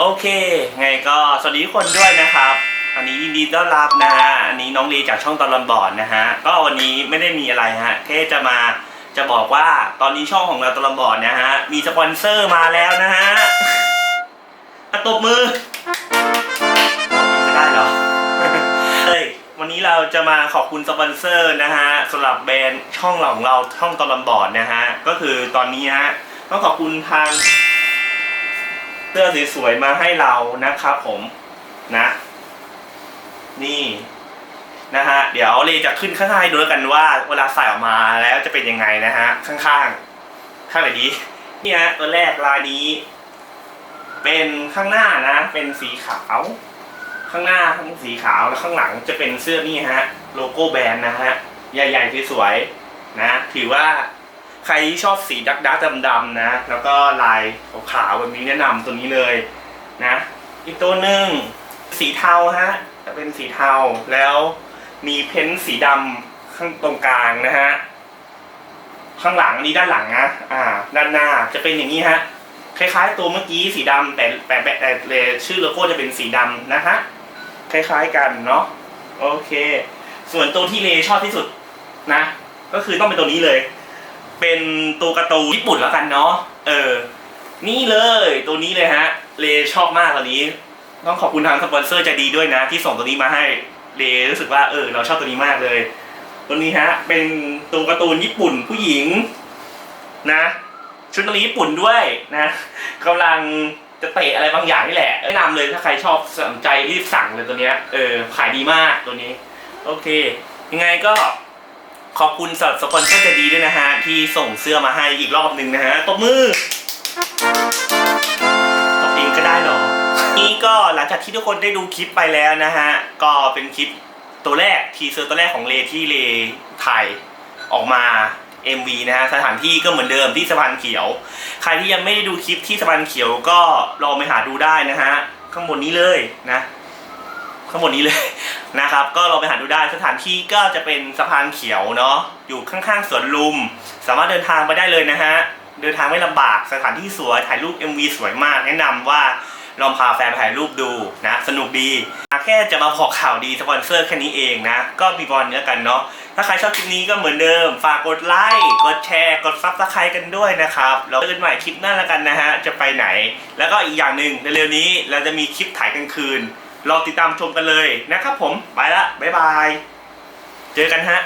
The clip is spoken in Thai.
โอเค ไงก็สวัสดีทุกคนด้วยนะครับ อันนี้ยินดีต้อนรับนะฮะ อันนี้น้องลีจากช่องตลอนบอร์ดนะฮะ ก็วันนี้ไม่ได้มีอะไรฮะแค่จะมาจะบอกว่าตอนนี้ช่องของเราตลอนบอร์ดนะฮะ มีสปอนเซอร์มาแล้วนะฮะอะตบมือจะได้เหรอเฮ้ยวันนี้เราจะมาขอบคุณสปอนเซอร์นะฮะสำหรับแบรนด์ช่องเราของเราช่องตลอนบอร์ดนะฮะ ก็คือตอนนี้ฮะต้องขอบคุณทาง เสื้อสวยๆมาให้เรานะครับผมนะ นี่นะฮะเดี๋ยวเลจะขึ้นข้างๆให้ดูแล้วกันว่า เวลาใส่ออกมาแล้วจะเป็นยังไงนะฮะข้างๆ ข้างไหนดีนี่ฮะตัวแรกลายนี้ เป็นข้างหน้านะ เป็นสีขาว ข้างหน้าทั้งสีขาวแล้วข้างหลังจะเป็นเสื้อนี่ฮะ โลโก้แบรนด์นะฮะใหญ่ๆสวยๆนะ ถือว่า ใครที่ชอบสีดักดักดำๆนะ แล้วก็ลายขาวๆแบบนี้แนะนำตัวนี้เลยนะ อีกตัวหนึ่งสีเทาฮะจะเป็นสีเทาแล้วมีเพ้นสีดำข้างตรงกลางนะฮะข้างหลังนี่ด้านหลังนะอ่า ด้านหน้าจะเป็นอย่างนี้ฮะคล้ายๆ ตัวเมื่อกี้สีดำแต่แต่แต่แต่แต่ชื่อโลโก้จะเป็นสีดำนะฮะคล้ายๆกันเนาะโอเค ส่วนตัวที่เลชอบที่สุดนะ ก็คือต้องเป็นตัวนี้เลย เป็นตัวการ์ตูนญี่ปุ่นแล้วกันเนาะเออ นี่เลยตัวนี้เลยฮะเลชอบมากตัวนี้ ต้องขอบคุณทางสปอนเซอร์ใจดีด้วยนะ ที่ส่งตัวนี้มาให้เลรู้สึกว่าเออเราชอบตัวนี้มากเลย ตัวนี้ฮะ เป็นตัวการ์ตูนญี่ปุ่นผู้หญิง นะ ชุดนักเรียนญี่ปุ่นด้วยนะกำลังจะเตะอะไรบางอย่างนี่แหละแนะนำเลยถ้าใครชอบสนใจรีบสั่งเลยตัวเนี้ยเออขายดีมากตัวนี้ โอเค ยังไงก็ ขอบคุณสำหรับสปอนเซอร์ใจดีด้วยนะฮะ ที่ส่งเสื้อมาให้อีกรอบหนึ่งนะฮะตบมือตบเองก็ได้หรอ นี่ก็หลังจากที่ทุกคนได้ดูคลิปไปแล้วนะฮะ ก็เป็นคลิปตัวแรกทีเซอร์ตัวแรกของเลที่เลถ่ายออกมา MV นะฮะสถานที่ก็เหมือนเดิมที่สะพานเขียว ใครที่ยังไม่ได้ดูคลิปที่สะพานเขียวก็ลองไปหาดูได้นะฮะ ข้างบนนี้เลยนะ ข้างบนนี้เลย นะครับ ก็ลองไปหาดูได้สถานที่ก็จะเป็นสะพานเขียวเนาะอยู่ข้างๆสวนลุม สามารถเดินทางไปได้เลยนะฮะเดินทางไม่ลำบากสถานที่สวยถ่ายรูป MV สวยมาก แนะนำว่าลองพาแฟนไปถ่ายรูปดูนะ สนุกดี แค่จะมาบอกข่าวดีสปอนเซอร์แค่นี้เองนะ ก็มีบอลเนื้อกันเนาะถ้าใครชอบคลิปนี้ก็เหมือนเดิม ฝากกดไลค์กดแชร์กดซับสไครต์กันด้วยนะครับแล้วเจอกันใหม่คลิปหน้าแล้วกันนะฮะจะไปไหน แล้วก็อีกอย่างหนึ่งเร็วๆนี้เราจะมีคลิปถ่ายกลางคืน รอติดตามชมกันเลยนะครับผมไปละบ๊ายบาย เจอกันฮะ